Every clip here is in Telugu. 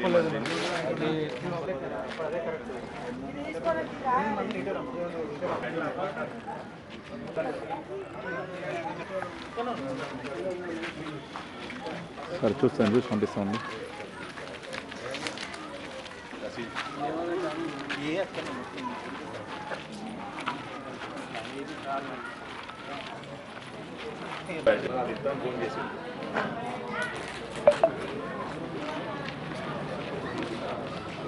చెప్పలేదు అది సరే చూస్తాను చూసి పంపిస్తాను. ఫోన్ చేసి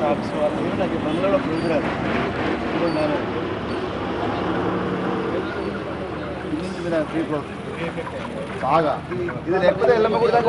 షాప్స్ వాళ్ళు నాకు బంగ్లాలో ప్రోగ్రామ్ నేను. ఇది నా త్రీ ఫోర్ బాగా. ఇది లేకపోతే వెళ్ళమ్మ కూడా దాకా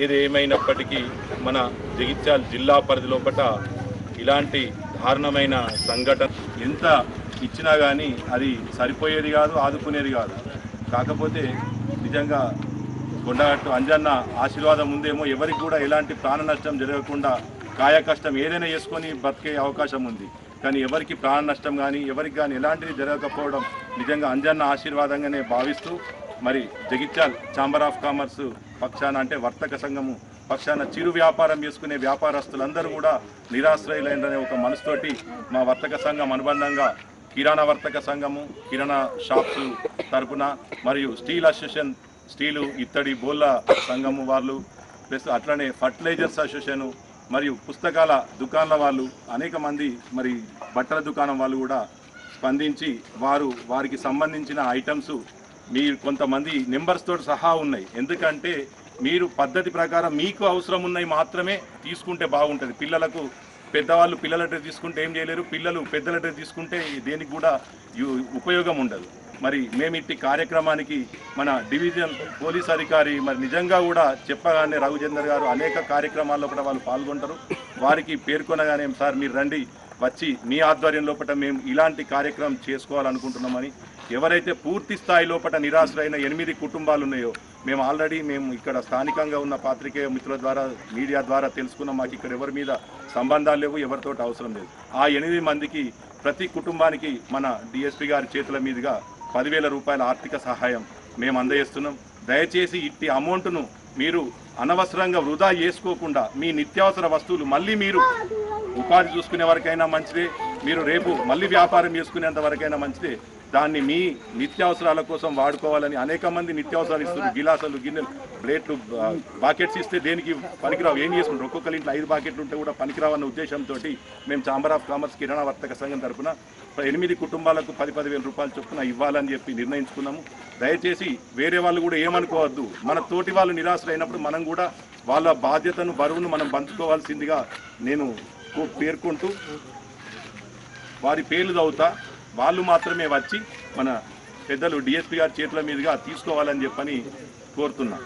ఏదేమైనప్పటికీ మన జగిత్యాల జిల్లా పరిధి ఇలాంటి దారుణమైన సంఘటన ఎంత ఇచ్చినా కానీ అది సరిపోయేది కాదు ఆదుకునేది కాదు. కాకపోతే నిజంగా కొండగట్టు అంజన్న ఆశీర్వాదం ఉందేమో ఎవరికి కూడా ఎలాంటి ప్రాణ నష్టం జరగకుండా కాయ కష్టం ఏదైనా చేసుకొని బతికే అవకాశం ఉంది. కానీ ఎవరికి ప్రాణ నష్టం కానీ ఎవరికి కానీ ఎలాంటిది జరగకపోవడం నిజంగా అంజన్న ఆశీర్వాదంగానే భావిస్తూ మరి జగిత్యాల్ ఛాంబర్ ఆఫ్ కామర్స్ పక్షాన అంటే వర్తక సంఘము పక్షాన చిరు వ్యాపారం చేసుకునే వ్యాపారస్తులందరూ కూడా నిరాశ్రయులైననే ఒక మనసుతోటి మా వర్తక సంఘం అనుబంధంగా కిరాణా వర్తక సంఘము కిరాణా షాప్స్ తరపున మరియు స్టీల్ అసోసియేషన్ స్టీలు ఇత్తడి బోళ్ళ సంఘము వాళ్ళు ప్లస్ అట్లనే ఫర్టిలైజర్స్ అసోసియేషను మరియు పుస్తకాల దుకాణాల వాళ్ళు అనేక మంది మరి బట్టల దుకాణం వాళ్ళు కూడా స్పందించి వారు వారికి సంబంధించిన ఐటమ్స్ మీరు కొంతమంది నెంబర్స్తో సహా ఉన్నాయి. ఎందుకంటే మీరు పద్ధతి ప్రకారం మీకు అవసరం ఉన్నాయి మాత్రమే తీసుకుంటే బాగుంటుంది. పిల్లలకు పెద్దవాళ్ళు పిల్లల డ్రెస్ తీసుకుంటే ఏం చేయలేరు. పిల్లలు పెద్దల డ్రెస్ తీసుకుంటే దేనికి కూడా ఉపయోగం ఉండదు. మరి మేము ఇట్టి కార్యక్రమానికి మన డివిజన్ పోలీస్ అధికారి మరి నిజంగా కూడా చెప్పగానే రఘుచందర్ గారు అనేక కార్యక్రమాల్లో కూడా వాళ్ళు పాల్గొంటారు. వారికి పేర్కొనగానే సార్ మీరు రండి వచ్చి మీ ఆధ్వర్యం లోపల మేము ఇలాంటి కార్యక్రమం చేసుకోవాలనుకుంటున్నామని. ఎవరైతే పూర్తి స్థాయి లోపల నిరాశ్రైన ఎనిమిది కుటుంబాలు ఉన్నాయో మేము ఆల్రెడీ మేము ఇక్కడ స్థానికంగా ఉన్న పాత్రికేయ మిత్రుల ద్వారా మీడియా ద్వారా తెలుసుకున్న. మాకు ఇక్కడ ఎవరి మీద సంబంధాలు లేవు ఎవరితోటి అవసరం లేదు. ఆ ఎనిమిది మందికి ప్రతి కుటుంబానికి మన డిఎస్పీ గారి చేతుల మీదుగా పదివేల రూపాయల ఆర్థిక సహాయం మేము అందజేస్తున్నాం. దయచేసి ఇట్టి అమౌంట్ను మీరు అనవసరంగా వృధా చేసుకోకుండా మీ నిత్యావసర వస్తువులు మళ్ళీ మీరు ఉపాధి చూసుకునే వరకైనా మంచిదే. మీరు రేపు మళ్ళీ వ్యాపారం చేసుకునేంత వరకైనా మంచిదే. దాన్ని మీ నిత్యావసరాల కోసం వాడుకోవాలని అనేక మంది నిత్యావసరాలు ఇస్తున్నారు. గిలాసాలు గిన్నెలు ప్లేట్లు బాకెట్స్ ఇస్తే దేనికి పనికిరావు? ఏం చేసుకుంటారు? ఒక్కొక్కరి ఇంట్లో ఐదు బాకెట్లు ఉంటే కూడా పనికిరావన్న ఉద్దేశంతో మేము ఛాంబర్ ఆఫ్ కామర్స్ కిరాణా వర్తక సంఘం తరఫున ఎనిమిది కుటుంబాలకు పది పదివేల రూపాయలు చొప్పున ఇవ్వాలని చెప్పి నిర్ణయించుకున్నాము. దయచేసి వేరే వాళ్ళు కూడా ఏమనుకోవద్దు. మన తోటి వాళ్ళు నిరాశలైనప్పుడు మనం కూడా వాళ్ళ బాధ్యతను బరువును మనం పంచుకోవాల్సిందిగా నేను కో- పేర్కొంటూ వారి పేర్లు చదువుతా. వాళ్ళు మాత్రమే వచ్చి మన పెద్దలు డిఎస్పీ గారి చేతుల మీదుగా తీసుకోవాలని చెప్పని కోరుతున్నా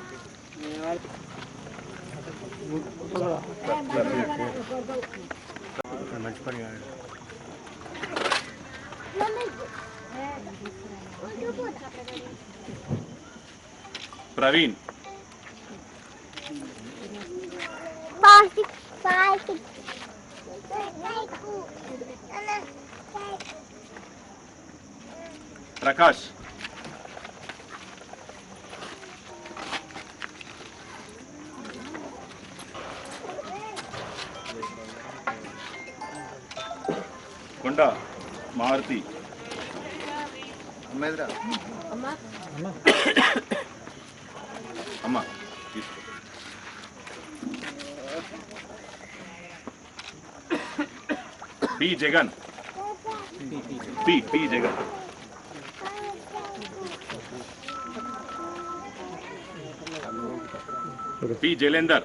Praveen Bye. plastic. ప్రకాష్ కొండ మారుతి అమ్మేదిరా అమ్మ తీసుకో P Jagan P P Jagan P Jalender.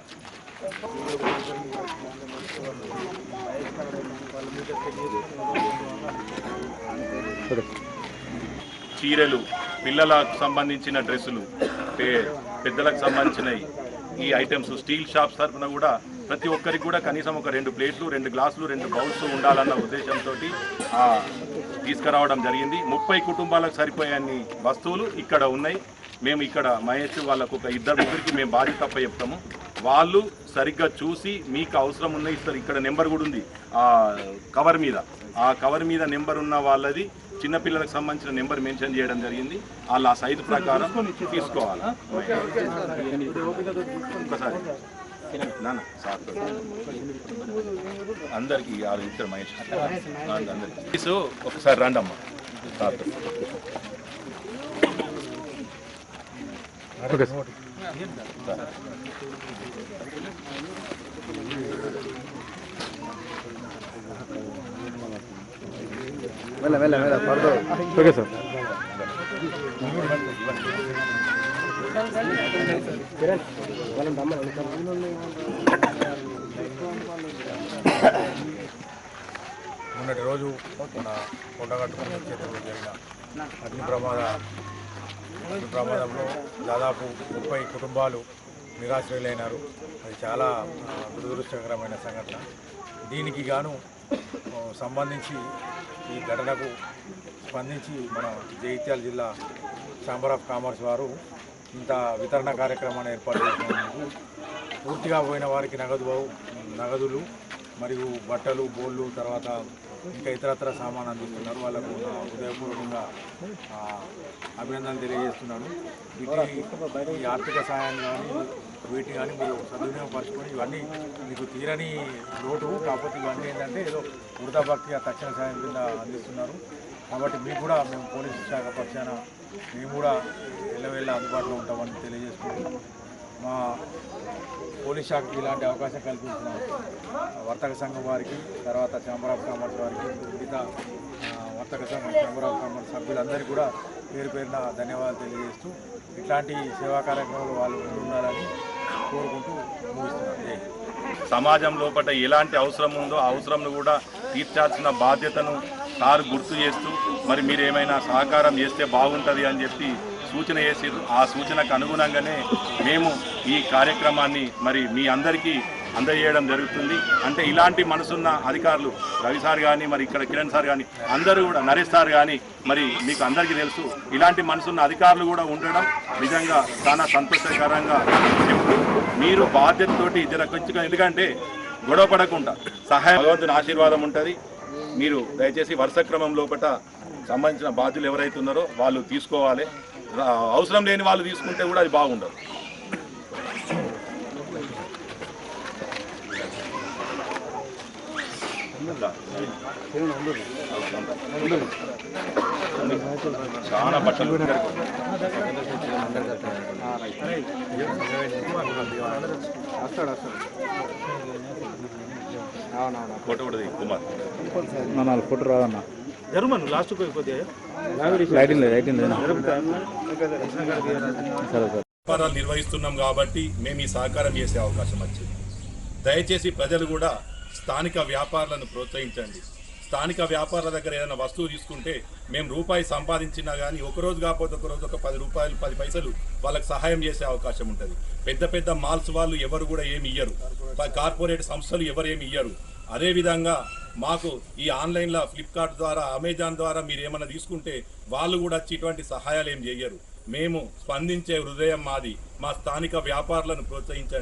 చీరలు పిల్లలకు సంబంధించిన డ్రెస్సులు పెద్దలకు సంబంధించినవి ఈ ఐటమ్స్ స్టీల్ షాప్స్ తరఫున కూడా ప్రతి ఒక్కరికి కూడా కనీసం ఒక రెండు ప్లేట్లు రెండు గ్లాసులు రెండు బౌల్స్ ఉండాలన్న ఉద్దేశంతో తీసుకురావడం జరిగింది. ముప్పై కుటుంబాలకు సరిపోయే వస్తువులు ఇక్కడ ఉన్నాయి. మేము ఇక్కడ మహేష్ వాళ్ళకు ఒక ఇద్దరు ముగ్గురికి మేము బాధ్యత తప్ప చెప్తాము వాళ్ళు సరిగ్గా చూసి మీకు అవసరం ఉన్న ఇస్తారు. ఇక్కడ నెంబర్ కూడా ఉంది. ఆ కవర్ మీద. ఆ కవర్ మీద నెంబర్ ఉన్న వాళ్ళది చిన్నపిల్లలకు సంబంధించిన నెంబర్ మెన్షన్ చేయడం జరిగింది. వాళ్ళ ఆ సైజు ప్రకారం తీసుకోవాలి. ఒకసారి నాన్న సార్. అందరికీ ఇద్దరు మహేష్. అందరికి. ఒకసారి రండి అమ్మా సార్. ఓకే. మెల్ల మెల్ల మెల్ల పడదు ఓకే సార్ మొన్నటి రోజు మన క్షేత్రంలో జరిగిన అగ్ని ప్రమాద ప్రమాదంలో దాదాపు ముప్పై కుటుంబాలు నిరాశ్రయులైనారు. అది చాలా దురదృష్టకరమైన సంఘటన. దీనికి గాను సంబంధించి ఈ ఘటనకు స్పందించి మన జగిత్యాల జిల్లా ఛాంబర్ ఆఫ్ కామర్స్ వారు ఇంత వితరణ కార్యక్రమాన్ని ఏర్పాటు చేసినందుకు పూర్తిగా పోయిన వారికి నగదు నగదులు మరియు బట్టలు బోళ్ళు తర్వాత ఇంకా ఇతరత్ర సామాన్ అందిస్తున్నారు. వాళ్ళకు హృదయపూర్వకంగా అభినందన తెలియజేస్తున్నాను. వీటి ఈ ఆర్థిక సహాయాన్ని కానీ వీటిని కానీ మీరు సద్వినియోగపరచుకొని ఇవన్నీ మీకు తీరని లోటు కాకపోతే ఇవన్నీ ఏంటంటే ఏదో వృధాభక్తిగా తక్షణ సాయం కింద అందిస్తున్నారు. కాబట్టి మీకు కూడా మేము పోలీసు శాఖ పక్షాన మేము కూడా ఎల్లవేళ్ళ అందుబాటులో ఉంటామని తెలియజేసుకుంటున్నాం. మా పోలీస్ శాఖకి ఇలాంటి అవకాశం కల్పించిన వర్తక సంఘం వారికి తర్వాత ఛాంబర్ ఆఫ్ కామర్స్ వారికి మిగతా వర్తక సంఘం ఛాంబర్ ఆఫ్ కామర్స్ సభ్యులందరికీ కూడా పేరు పేరున ధన్యవాదాలు తెలియజేస్తూ ఇట్లాంటి సేవా కార్యక్రమాలు వాళ్ళు ఉండాలని కోరుకుంటూ ముగిస్తున్నాను. సమాజం లోపల ఎలాంటి అవసరం ఉందో ఆ అవసరంను కూడా తీర్చాల్సిన బాధ్యతను సార్ గుర్తు చేస్తూ మరి మీరు ఏమైనా సహకారం చేస్తే బాగుంటుంది అని చెప్పి సూచన చేసారు ఆ సూచనకు అనుగుణంగానే మేము ఈ కార్యక్రమాన్ని మరి మీ అందరికీ అందజేయడం జరుగుతుంది. అంటే ఇలాంటి మనసున్న అధికారులు రవి సార్ కానీ మరి ఇక్కడ కిరణ్ సార్ కానీ అందరూ కూడా నరేష్ సార్ కానీ మరి మీకు అందరికీ తెలుసు ఇలాంటి మనసున్న అధికారులు కూడా ఉండడం నిజంగా చాలా సంతోషకరంగా చెప్తూ మీరు బాధ్యతతోటి జర కొంచెం ఎందుకంటే గొడవ పడకుండా సహాయం భగవంతుని ఆశీర్వాదం ఉంటుంది. మీరు దయచేసి వరుస క్రమం లోపల సంబంధించిన బాధ్యులు ఎవరైతే ఉన్నారో వాళ్ళు తీసుకోవాలి. అవసరం లేని వాళ్ళు తీసుకుంటే కూడా అది బాగుండదు. చాలా బట్టలు వస్తాడు వస్తాడు ఫోటో కూడా తీయి, కుమార్. నా నాలుగు ఫోటో రాదన్న జరుమను లాస్ట్ లైటింగ్ లేదు లైటింగ్ లేదు. సరే సరే. వ్యాపారాలు నిర్వహిస్తున్నాం కాబట్టి మేము ఈ సహకారం చేసే అవకాశం వచ్చింది. దయచేసి ప్రజలు కూడా స్థానిక వ్యాపారులను ప్రోత్సహించండి. స్థానిక వ్యాపారుల దగ్గర ఏదైనా వస్తువు తీసుకుంటే మేము రూపాయి సంపాదించినా కానీ ఒక రోజు కాకపోతే ఒక రోజు ఒక పది రూపాయలు పది పైసలు వాళ్ళకి సహాయం చేసే అవకాశం ఉంటుంది. పెద్ద పెద్ద మాల్స్ వాళ్ళు ఎవరు కూడా ఏమి ఇయ్యరు. కార్పొరేట్ సంస్థలు ఎవరు ఏమి ఇయ్యరు. అదేవిధంగా మాకు ఈ ఆన్లైన్లో ఫ్లిప్కార్ట్ ద్వారా అమెజాన్ ద్వారా మీరు ఏమైనా తీసుకుంటే వాళ్ళు కూడా వచ్చి ఇటువంటి సహాయాలు ఏం చేయరు మేము స్పందించే హృదయం మాది. మా స్థానిక వ్యాపారులను ప్రోత్సహించండి.